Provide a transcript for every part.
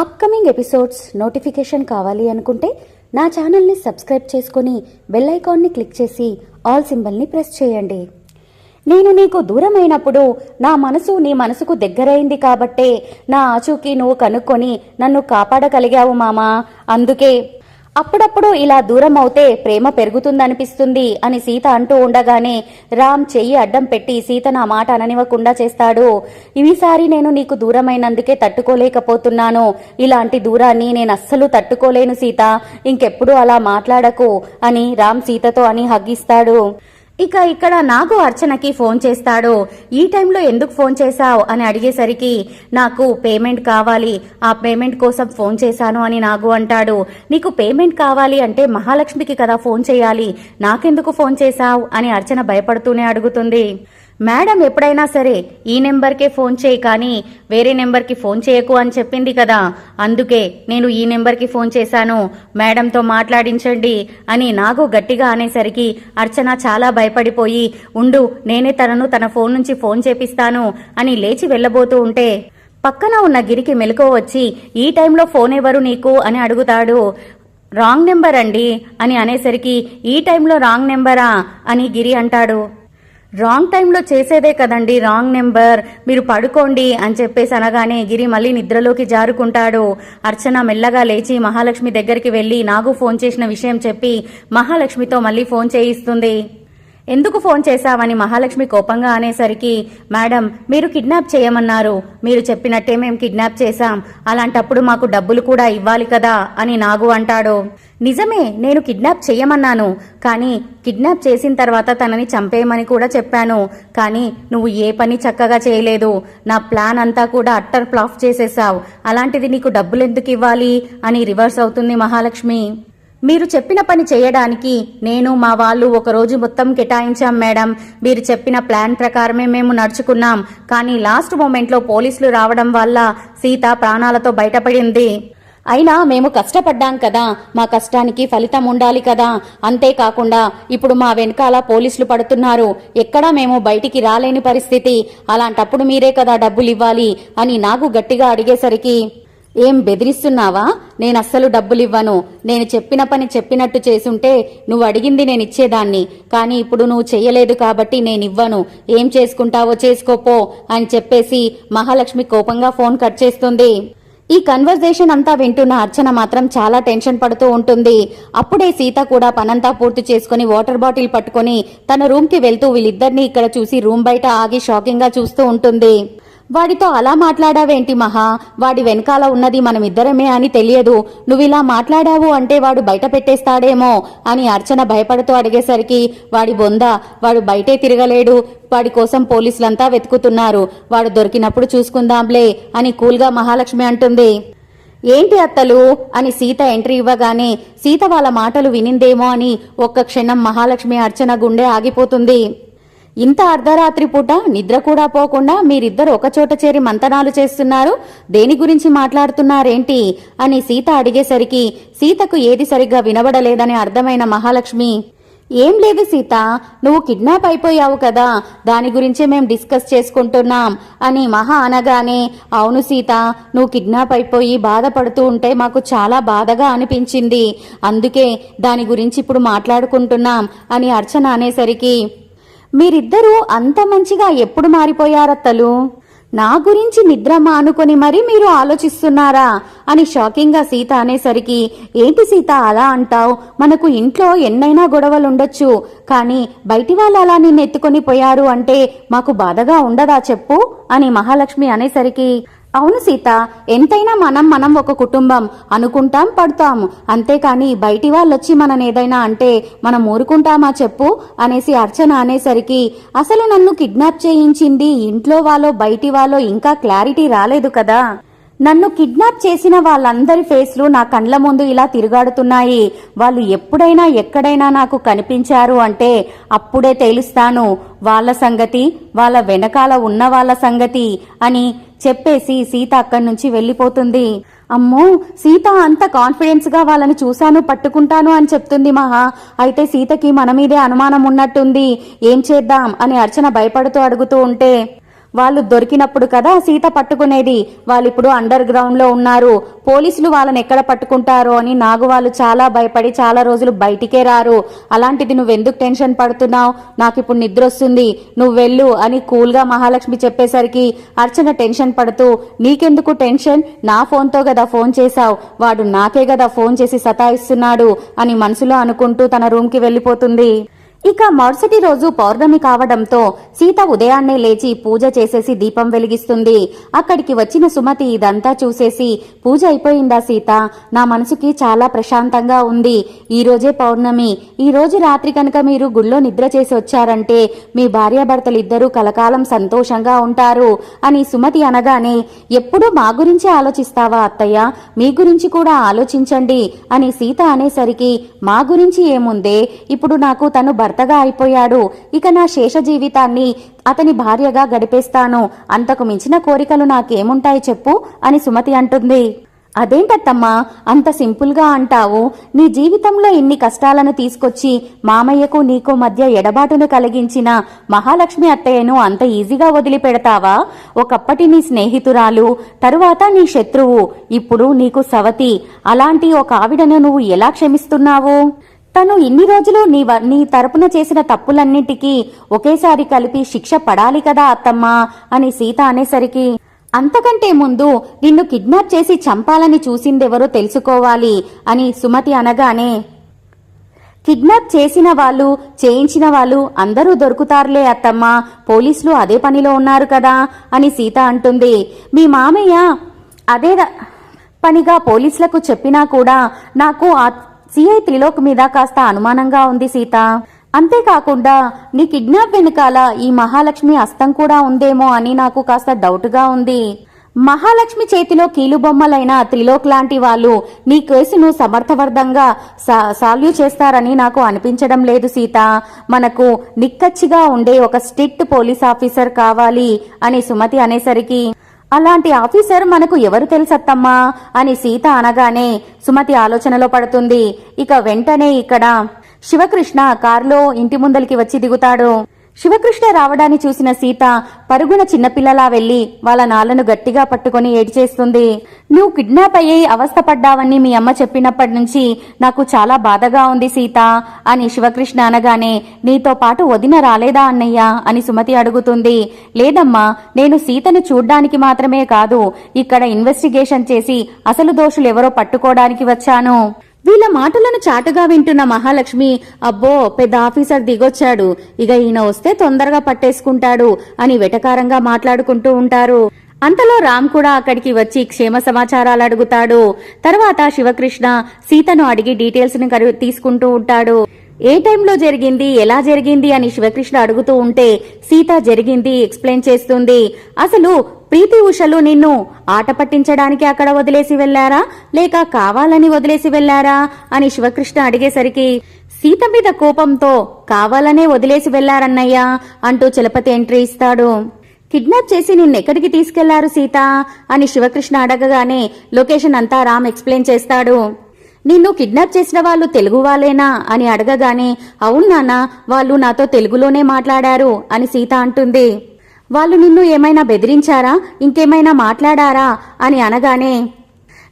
Upcoming episodes notification కావాలి అనుకుంటే నా ఛానల్ని సబ్స్క్రైబ్ చేసుకుని బెల్ ఐకాన్ని క్లిక్ చేసి ఆల్ సింబల్ని ప్రెస్ చేయండి. నేను నీకు దూరమైనప్పుడు నా మనసు నీ మనసుకు దగ్గరైంది కాబట్టే నా ఆచూకీ నువ్వు కనుక్కొని నన్ను కాపాడగలిగావు మామా. అందుకే అప్పుడప్పుడు ఇలా దూరం అవుతే ప్రేమ పెరుగుతుందనిపిస్తుంది అని సీత అంటూ ఉండగానే రామ్ చెయ్యి అడ్డం పెట్టి సీత నా మాట అననివ్వకుండా చేస్తాడు. ఈసారి నేను నీకు దూరమైనందుకే తట్టుకోలేకపోతున్నాను. ఇలాంటి దూరాన్ని నేను అస్సలు తట్టుకోలేను సీత. ఇంకెప్పుడు అలా మాట్లాడకు అని రామ్ సీతతో అని హగ్గిస్తాడు. ఇక ఇక్కడ నాగు అర్చనకి ఫోన్ చేస్తాడు. ఈ టైంలో ఎందుకు ఫోన్ చేశావు? అని అడిగేసరికి నాకు పేమెంట్ కావాలి. ఆ పేమెంట్ కోసం ఫోన్ చేశాను అని నాగు అంటాడు. నీకు పేమెంట్ కావాలి అంటే మహాలక్ష్మికి కదా ఫోన్ చేయాలి. నాకెందుకు ఫోన్ చేశావు? అని అర్చన భయపడుతూనే అడుగుతుంది. మేడం ఎప్పుడైనా సరే ఈ నెంబర్కే ఫోన్ చేయి కానీ వేరే నెంబర్కి ఫోన్ చేయకు అని చెప్పింది కదా. అందుకే నేను ఈ నెంబర్కి ఫోన్ చేశాను. మేడంతో మాట్లాడించండి అని నాకు గట్టిగా అనేసరికి అర్చన చాలా భయపడిపోయి ఉండు నేనే తనను తన ఫోన్ నుంచి ఫోన్ చేపిస్తాను అని లేచి వెళ్ళబోతూ ఉంటే పక్కన ఉన్న గిరికి మెలకువ వచ్చి ఈ టైంలో ఫోన్ ఎవరు నీకు? అని అడుగుతాడు. రాంగ్ నెంబర్ అండి అని అనేసరికి ఈ టైంలో రాంగ్ నెంబరా? అని గిరి అంటాడు. రాంగ్ టైంలో చేసేదే కదండి రాంగ్ నెంబర్. మీరు పడుకోండి అని చెప్పేసి అనగానే గిరి మళ్ళీ నిద్రలోకి జారుకుంటాడు. అర్చన మెల్లగా లేచి మహాలక్ష్మి దగ్గరికి వెళ్ళి నాగు ఫోన్ చేసిన విషయం చెప్పి మహాలక్ష్మితో మళ్ళీ ఫోన్ చేయిస్తుంది. ఎందుకు ఫోన్ చేశావని మహాలక్ష్మి కోపంగా అనేసరికి మేడం మీరు కిడ్నాప్ చేయమన్నారు. మీరు చెప్పినట్టే మేము కిడ్నాప్ చేశాం. అలాంటప్పుడు మాకు డబ్బులు కూడా ఇవ్వాలి కదా అని నాగు అంటాడు. నిజమే నేను కిడ్నాప్ చేయమన్నాను. కానీ కిడ్నాప్ చేసిన తర్వాత తనని చంపేయమని కూడా చెప్పాను. కానీ నువ్వు ఏ పని చక్కగా చేయలేదు. నా ప్లాన్ అంతా కూడా అట్టర్ ఫ్లాప్ చేసేసావు అలాంటిది నీకు డబ్బులు ఎందుకు ఇవ్వాలి? అని రివర్స్ అవుతుంది మహాలక్ష్మి. మీరు చెప్పిన పని చేయడానికి నేను మా వాళ్ళు ఒక రోజు మొత్తం కేటాయించాం మేడం. మీరు చెప్పిన ప్లాన్ ప్రకారమే మేము నడుచుకున్నాం. కానీ లాస్ట్ మూమెంట్లో పోలీసులు రావడం వల్ల సీత ప్రాణాలతో బయటపడింది. అయినా మేము కష్టపడ్డాం కదా. మా కష్టానికి ఫలితం ఉండాలి కదా. అంతేకాకుండా ఇప్పుడు మా వెనకాల పోలీసులు పడుతున్నారు. ఎక్కడా మేము బయటికి రాలేని పరిస్థితి. అలాంటప్పుడు మీరే కదా డబ్బులు ఇవ్వాలి అని నాకు గట్టిగా అడిగేసరికి ఏం బెదిరిస్తున్నావా? నేను అస్సలు డబ్బులివ్వను. నేను చెప్పిన పని చెప్పినట్టు చేసుంటే నువ్వు అడిగింది నేను ఇచ్చేదాన్ని. కానీ ఇప్పుడు నువ్వు చెయ్యలేదు కాబట్టి నేను ఇవ్వను. ఏం చేసుకుంటావో చేసుకోపో అని చెప్పేసి మహాలక్ష్మి కోపంగా ఫోన్ కట్ చేస్తుంది. ఈ కన్వర్జేషన్ అంతా వింటున్న అర్చన మాత్రం చాలా టెన్షన్ పడుతూ ఉంటుంది. అప్పుడే సీత కూడా పనంతా పూర్తి చేసుకుని వాటర్ బాటిల్ పట్టుకొని తన రూమ్కి వెళ్తూ వీళ్ళిద్దరినీ ఇక్కడ చూసి రూమ్ బయట ఆగి షాకింగ్గా చూస్తూ ఉంటుంది. వాడితో అలా మాట్లాడావేంటి మహా? వాడి వెనకాల ఉన్నది మనమిద్దరమే అని తెలియదు. నువ్విలా మాట్లాడావు అంటే వాడు బయట పెట్టేస్తాడేమో అని అర్చన భయపడుతూ అడిగేసరికి వాడి బొంద వాడు బయటే తిరగలేడు. వాడి కోసం పోలీసులంతా వెతుకుతున్నారు. వాడు దొరికినప్పుడు చూసుకుందాంలే అని కూల్గా మహాలక్ష్మి అంటుంది. ఏంటి అత్తలు? అని సీత ఎంట్రీ ఇవ్వగానే సీత వాళ్ళ మాటలు వినిందేమో అని ఒక్క క్షణం మహాలక్ష్మి అర్చన గుండె ఆగిపోతుంది. ఇంత అర్ధరాత్రి పూట నిద్ర కూడా పోకుండా మీరిద్దరు ఒకచోట చేరి మంతనాలు చేస్తున్నారు. దేని గురించి మాట్లాడుతున్నారేంటి? అని సీత అడిగేసరికి సీతకు ఏది సరిగ్గా వినబడలేదని అర్థమైన మహాలక్ష్మి ఏం లేదు సీత నువ్వు కిడ్నాప్ అయిపోయావు కదా దాని గురించే మేం డిస్కస్ చేసుకుంటున్నాం అని మహా అనగానే అవును సీత నువ్వు కిడ్నాప్ అయిపోయి బాధపడుతూ ఉంటే మాకు చాలా బాధగా అనిపించింది. అందుకే దాని గురించి ఇప్పుడు మాట్లాడుకుంటున్నాం అని అర్చన అనేసరికి మీరిద్దరూ అంత మంచిగా ఎప్పుడు మారిపోయారత్తలు నా గురించి నిద్ర మానుకొని మరీ మీరు ఆలోచిస్తున్నారా? అని షాకింగ్గా సీత అనేసరికి ఏంటి సీత అలా అంటావు? మనకు ఇంట్లో ఎన్నైనా గొడవలుండొచ్చు కానీ బయటి వాళ్ళు అలా నిన్ను ఎత్తుకొని పోయారు అంటే మాకు బాధగా ఉండదా చెప్పు? అని మహాలక్ష్మి అనేసరికి అవును సీత ఎంతైనా మనం మనం ఒక కుటుంబం. అనుకుంటాం పడతాము అంతేకాని బయటి వాళ్ళొచ్చి మనం ఏదైనా అంటే మనం ఊరుకుంటామా చెప్పు అనేసి అర్చన అనేసరికి అసలు నన్ను కిడ్నాప్ చేయించింది ఇంట్లో వాళ్ళో బయటి వాళ్ళో ఇంకా క్లారిటీ రాలేదు కదా. నన్ను కిడ్నాప్ చేసిన వాళ్ళందరి ఫేస్లు నా కండ్ల ముందు ఇలా తిరుగాడుతున్నాయి. వాళ్ళు ఎప్పుడైనా ఎక్కడైనా నాకు కనిపించారు అంటే అప్పుడే తేలుస్తాను. వాళ్ళ సంగతి వాళ్ళ వెనకాల ఉన్న వాళ్ళ సంగతి అని చెప్పేసి సీత అక్కడి నుంచి వెళ్ళిపోతుంది. అమ్మో సీత అంత కాన్ఫిడెన్స్గా వాళ్ళని చూశాను పట్టుకుంటాను అని చెప్తుంది మహా. అయితే సీతకి మన మీదే అనుమానం ఉన్నట్టుంది. ఏం చేద్దాం అని అర్చన భయపడుతూ అడుగుతూ ఉంటే వాళ్ళు దొరికినప్పుడు కదా సీత పట్టుకునేది. వాళ్ళు ఇప్పుడు అండర్ గ్రౌండ్లో ఉన్నారు. పోలీసులు వాళ్ళని ఎక్కడ పట్టుకుంటారో అని నాగు వాళ్ళు చాలా భయపడి చాలా రోజులు బయటికే రారు. అలాంటిది నువ్వెందుకు టెన్షన్ పడుతున్నావు? నాకు ఇప్పుడు నిద్ర వస్తుంది నువ్వు వెళ్ళు అని కూల్గా మహాలక్ష్మి చెప్పేసరికి అర్చన టెన్షన్ పడుతూ నీకెందుకు టెన్షన్? నా ఫోన్తో కదా ఫోన్ చేశావు. వాడు నాకే కదా ఫోన్ చేసి సతాయిస్తున్నాడు అని మనసులో అనుకుంటూ తన రూమ్కి వెళ్ళిపోతుంది. ఇక మరుసటి రోజు పౌర్ణమి కావడంతో సీత ఉదయాన్నే లేచి పూజ చేసేసి దీపం వెలిగిస్తుంది. అక్కడికి వచ్చిన సుమతి ఇదంతా చూసేసి పూజ అయిపోయిందా సీత? నా మనసుకి చాలా ప్రశాంతంగా ఉంది. ఈ రోజే పౌర్ణమి. ఈ రోజు రాత్రి కనుక మీరు గుళ్ళో నిద్ర చేసి వచ్చారంటే మీ భార్యాభర్తలిద్దరూ కలకాలం సంతోషంగా ఉంటారు అని సుమతి అనగానే ఎప్పుడూ మా గురించి ఆలోచిస్తావా అత్తయ్య? మీ గురించి కూడా ఆలోచించండి అని సీత అనేసరికి మా గురించి ఏముందే? ఇప్పుడు నాకు తను భర్త భర్తగా అయిపోయాడు. ఇక నా శేష జీవితాన్ని అతని భార్యగా గడిపేస్తాను. అంతకు మించిన కోరికలు నాకేముంటాయి చెప్పు అని సుమతి అంటుంది. అదేంటత్తమ్మా అంత సింపుల్గా అంటావు. నీ జీవితంలో ఇన్ని కష్టాలను తీసుకొచ్చి మామయ్యకు నీకు మధ్య ఎడబాటును కలిగించిన మహాలక్ష్మి అత్తయ్యను అంత ఈజీగా వదిలిపెడతావా? ఒకప్పటి నీ స్నేహితురాలు తరువాత నీ శత్రువు ఇప్పుడు నీకు సవతి. అలాంటి ఒక ఆవిడను నువ్వు ఎలా క్షమిస్తున్నావు? తను ఇన్ని రోజులు నీ వ- నీ తరపున చేసిన తప్పులన్నిటికీ ఒకేసారి కలిపి శిక్ష పడాలి కదా అత్తమ్మా అని సీత అనేసరికి అంతకంటే ముందు నిన్ను కిడ్నాప్ చేసి చంపాలని చూసిందెవరో తెలుసుకోవాలి అని సుమతి అనగానే కిడ్నాప్ చేసిన వాళ్ళు చేయించిన వాళ్ళు అందరూ దొరుకుతారులే అత్తమ్మ పోలీసులు అదే పనిలో ఉన్నారు కదా అని సీత అంటుంది. మీ మామయ్య అదే పనిగా పోలీసులకు చెప్పినా కూడా నాకు ఆ సిఐ త్రిలోక్ మీద కాస్త అనుమానంగా ఉంది సీత. అంతేకాకుండా నీ కిడ్నాప్ వెనుకాల ఈ మహాలక్ష్మి అస్తం కూడా ఉందేమో అని నాకు కాస్త డౌట్గా ఉంది. మహాలక్ష్మి చేతిలో కీలుబొమ్మలైన త్రిలోక్ లాంటి వాళ్ళు నీ కేసును సమర్థవర్ధంగా సా- సాల్వ్ చేస్తారని నాకు అనిపించడం లేదు సీత. మనకు నిక్కచ్చిగా ఉండే ఒక స్ట్రిక్ట్ పోలీస్ ఆఫీసర్ కావాలి అని సుమతి అనేసరికి అలాంటి ఆఫీసర్ మనకు ఎవరు తెలుసత్తమ్మా? అని సీత అనగానే సుమతి ఆలోచనలో పడుతుంది. ఇక వెంటనే ఇక్కడ శివకృష్ణ కారులో ఇంటి ముందలికి వచ్చి దిగుతాడు. శివకృష్ణ రావడాన్ని చూసిన సీత పరుగున చిన్నపిల్లలా వెళ్ళి వాళ్ళ నాన్నను గట్టిగా పట్టుకొని ఏడ్చేస్తుంది నువ్వు కిడ్నాప్ అయ్యి అవస్థపడ్డావని మీ అమ్మ చెప్పినప్పటి నుంచి నాకు చాలా బాధగా ఉంది సీత అని శివకృష్ణ అనగానే నీతో పాటు వదిన రాలేదా అన్నయ్య? అని సుమతి అడుగుతుంది. లేదమ్మా నేను సీతను చూడ్డానికి మాత్రమే కాదు ఇక్కడ ఇన్వెస్టిగేషన్ చేసి అసలు దోషులు ఎవరో పట్టుకోవడానికి వచ్చాను. వీళ్ళ మాటలను చాటుగా వింటున్న మహాలక్ష్మి అబ్బో పెద్ద ఆఫీసర్ దిగొచ్చాడు. ఇక ఈయన వస్తే తొందరగా పట్టేసుకుంటాడు అని వెటకారంగా మాట్లాడుకుంటూ ఉంటారు. అంతలో రామ్ కూడా అక్కడికి వచ్చి క్షేమ సమాచారాలు అడుగుతాడు. తర్వాత శివకృష్ణ సీతను అడిగి డీటెయిల్స్ని తీసుకుంటూ ఉంటాడు. ఏ టైంలో జరిగింది ఎలా జరిగింది అని శివకృష్ణ అడుగుతూ ఉంటే సీత జరిగింది ఎక్స్ప్లెయిన్ చేస్తుంది. అసలు ప్రీతి ఉషలు నిన్ను ఆట పట్టించడానికి అక్కడ వదిలేసి వెళ్ళారా లేక కావాలని వదిలేసి వెళ్ళారా అని శివకృష్ణ అడిగేసరికి సీత మీద కోపంతో కావాలనే వదిలేసి వెళ్ళారన్నయ్యా అంటూ చలపతి ఎంట్రీ ఇస్తాడు. కిడ్నాప్ చేసి నిన్నెక్కడికి తీసుకెళ్ళారు సీత? అని శివకృష్ణ అడగగానే లొకేషన్ అంతా రామ్ ఎక్స్ప్లెయిన్ చేస్తాడు. నిన్ను కిడ్నాప్ చేసిన వాళ్ళు తెలుగు వాళ్ళేనా? అని అడగగానే అవును నాన్న వాళ్ళు నాతో తెలుగులోనే మాట్లాడారు అని సీత అంటుంది. వాళ్ళు నిన్ను ఏమైనా బెదిరించారా? ఇంకేమైనా మాట్లాడారా? అని అనగానే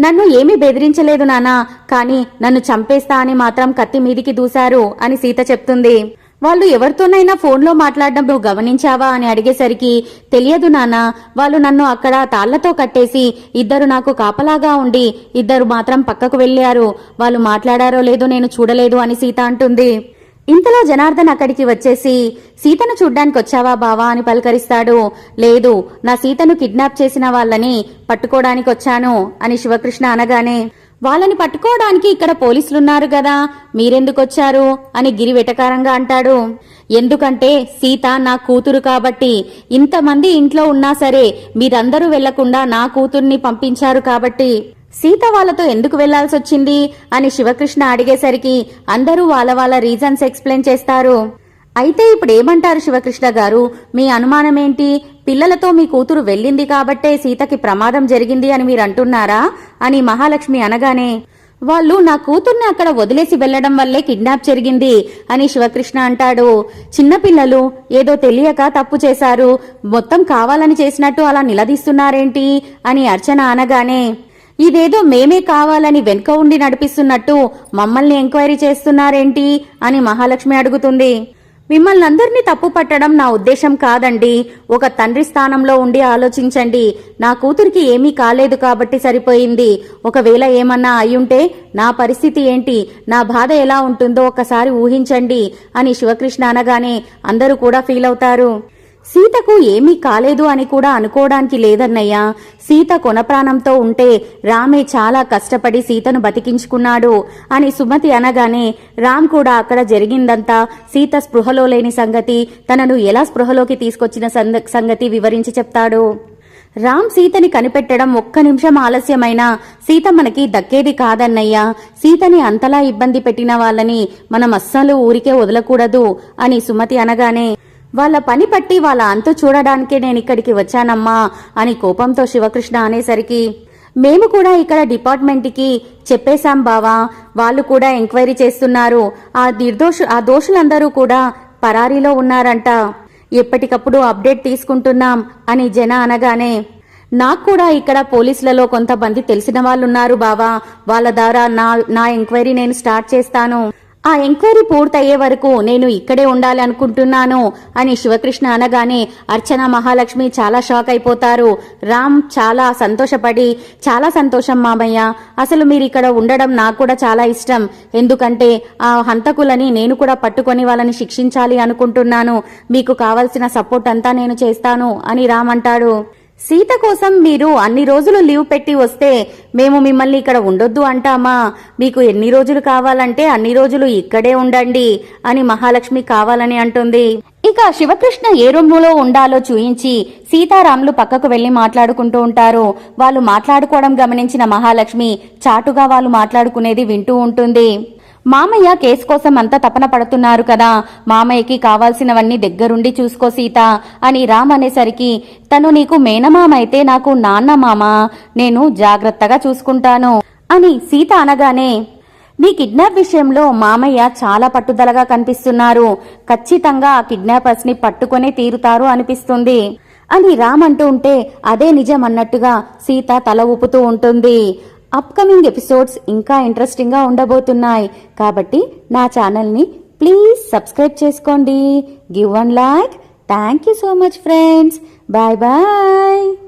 నన్ను ఏమీ బెదిరించలేదు నానా కానీ నన్ను చంపేస్తా అని మాత్రం కత్తి మీదికి దూశారు అని సీత చెప్తుంది. వాళ్ళు ఎవరితోనైనా ఫోన్లో మాట్లాడడం నువ్వు గమనించావా అని అడిగేసరికి తెలియదు నాన్న వాళ్ళు నన్ను అక్కడ తాళ్ళతో కట్టేసి ఇద్దరు నాకు కాపలాగా ఉండి ఇద్దరు మాత్రం పక్కకు వెళ్ళారు. వాళ్ళు మాట్లాడారో లేదో నేను చూడలేదు అని సీత అంటుంది. ఇంతలో జనార్దన్ అక్కడికి వచ్చేసి సీతను చూడ్డానికి వచ్చావా బావా? అని పలకరిస్తాడు. లేదు నా సీతను కిడ్నాప్ చేసిన వాళ్ళని పట్టుకోవడానికి వచ్చాను అని శివకృష్ణ అనగానే వాళ్ళని పట్టుకోవడానికి ఇక్కడ పోలీసులున్నారు కదా. మీరెందుకొచ్చారు? అని గిరి వెటకారంగా అంటాడు. ఎందుకంటే సీత నా కూతురు కాబట్టి ఇంతమంది ఇంట్లో ఉన్నా సరే మీరందరూ వెళ్ళకుండా నా కూతుర్ని పంపించారు కాబట్టి. సీత వాళ్ళతో ఎందుకు వెళ్ళాల్సి వచ్చింది అని శివకృష్ణ అడిగేసరికి అందరూ వాళ్ళ వాళ్ళ రీజన్స్ ఎక్స్ప్లెయిన్ చేస్తారు. అయితే ఇప్పుడు ఏమంటారు శివకృష్ణ గారు? మీ అనుమానం ఏంటి పిల్లలతో మీ కూతురు వెళ్ళింది కాబట్టే సీతకి ప్రమాదం జరిగింది అని మీరు అంటున్నారా అని మహాలక్ష్మి అనగానే వాళ్ళు నా కూతుర్ని అక్కడ వదిలేసి వెళ్ళడం వల్లే కిడ్నాప్ జరిగింది అని శివకృష్ణ అంటాడు. చిన్నపిల్లలు ఏదో తెలియక తప్పు చేశారు. మొత్తం కావాలని చేసినట్టు అలా నిలదీస్తున్నారేంటి? అని అర్చన అనగానే ఇదేదో మేమే కావాలని వెనుక ఉండి నడిపిస్తున్నట్టు మమ్మల్ని ఎంక్వైరీ చేస్తున్నారేంటి? అని మహాలక్ష్మి అడుగుతుంది. మిమ్మల్ని అందరినీ తప్పు పట్టడం నా ఉద్దేశం కాదండి. ఒక తండ్రి స్థానంలో ఉండి ఆలోచించండి. నా కూతురికి ఏమీ కాలేదు కాబట్టి సరిపోయింది. ఒకవేళ ఏమన్నా అయ్యుంటే నా పరిస్థితి ఏంటి? నా బాధ ఎలా ఉంటుందో ఒకసారి ఊహించండి అని శివకృష్ణ అనగానే అందరూ కూడా ఫీల్ అవుతారు. సీతకు ఏమీ కాలేదు అని కూడా అనుకోవడానికి లేదన్నయ్యా. సీత కొనప్రాణంతో ఉంటే రామే చాలా కష్టపడి సీతను బతికించుకున్నాడు అని సుమతి అనగానే రామ్ కూడా అక్కడ జరిగిందంతా సీత స్పృహలో లేని సంగతి తనను ఎలా స్పృహలోకి తీసుకొచ్చిన సంగతి వివరించి చెప్తాడు. రామ్ సీతని కనిపెట్టడం ఒక్క నిమిషం ఆలస్యమైనా సీత మనకి దక్కేది కాదన్నయ్యా. సీతని అంతలా ఇబ్బంది పెట్టిన వాళ్ళని మనం అస్సలు ఊరికే వదలకూడదు అని సుమతి అనగానే వాళ్ళ పని పట్టి వాళ్ళ అంతు చూడడానికే నేను ఇక్కడికి వచ్చానమ్మా అని కోపంతో శివకృష్ణ అనేసరికి మేము కూడా ఇక్కడ డిపార్ట్మెంట్కి చెప్పేశాం బావా. వాళ్ళు కూడా ఎంక్వైరీ చేస్తున్నారు. ఆ నిర్దోషు ఆ దోషులందరూ కూడా పరారీలో ఉన్నారంట. ఎప్పటికప్పుడు అప్డేట్ తీసుకుంటున్నాం అని జన అనగానే నాకు కూడా ఇక్కడ పోలీసులలో కొంతమంది తెలిసిన వాళ్ళున్నారు బావా. వాళ్ళ ద్వారా నా నా ఎంక్వైరీ నేను స్టార్ట్ చేస్తాను. ఆ ఎంక్వైరీ పూర్తయ్యే వరకు నేను ఇక్కడే ఉండాలి అనుకుంటున్నాను అని శివకృష్ణ అనగానే అర్చన మహాలక్ష్మి చాలా షాక్ అయిపోతారు. రామ్ చాలా సంతోషపడి చాలా సంతోషం మామయ్య. అసలు మీరు ఇక్కడ ఉండడం నాకు కూడా చాలా ఇష్టం. ఎందుకంటే ఆ హంతకులని నేను కూడా పట్టుకొని వాళ్ళని శిక్షించాలి అనుకుంటున్నాను. మీకు కావలసిన సపోర్ట్ అంతా నేను చేస్తాను అని రామ్ అంటాడు. సీత కోసం మీరు అన్ని రోజులు లీవ్ పెట్టి వస్తే మేము మిమ్మల్ని ఇక్కడ ఉండొద్దు అంటామా? మీకు ఎన్ని రోజులు కావాలంటే అన్ని రోజులు ఇక్కడే ఉండండి అని మహాలక్ష్మి కావాలని అంటుంది. ఇక శివకృష్ణ ఏ రూమ్లో ఉండాలో చూయించి సీతారాములు పక్కకు వెళ్ళి మాట్లాడుకుంటూ ఉంటారు. వాళ్ళు మాట్లాడుకోవడం గమనించిన మహాలక్ష్మి చాటుగా వాళ్ళు మాట్లాడుకునేది వింటూ ఉంటుంది. మామయ్య కేసు కోసం అంతా తపన పడుతున్నారు కదా మామయ్యకి కావాల్సినవన్నీ దగ్గరుండి చూసుకో సీత అని రామ్ అనేసరికి తను నీకు మేనమామ అయితే నాకు నాన్న మామ నేను జాగ్రత్తగా చూసుకుంటాను అని సీత అనగానే నీ కిడ్నాప్ విషయంలో మామయ్య చాలా పట్టుదలగా కనిపిస్తున్నారు ఖచ్చితంగా ఆ కిడ్నాపర్స్ని పట్టుకునే తీరుతారు అనిపిస్తుంది అని రామ్ అంటూ ఉంటే అదే నిజం అన్నట్టుగా సీత తల ఊపుతూ ఉంటుంది అప్కమింగ్ ఎపిసోడ్స్ ఇంకా ఇంట్రెస్టింగ్గా ఉండబోతున్నాయి. కాబట్టి నా ఛానల్ని ప్లీజ్ సబ్స్క్రైబ్ చేసుకోండి. Give one like thank you so much friends bye bye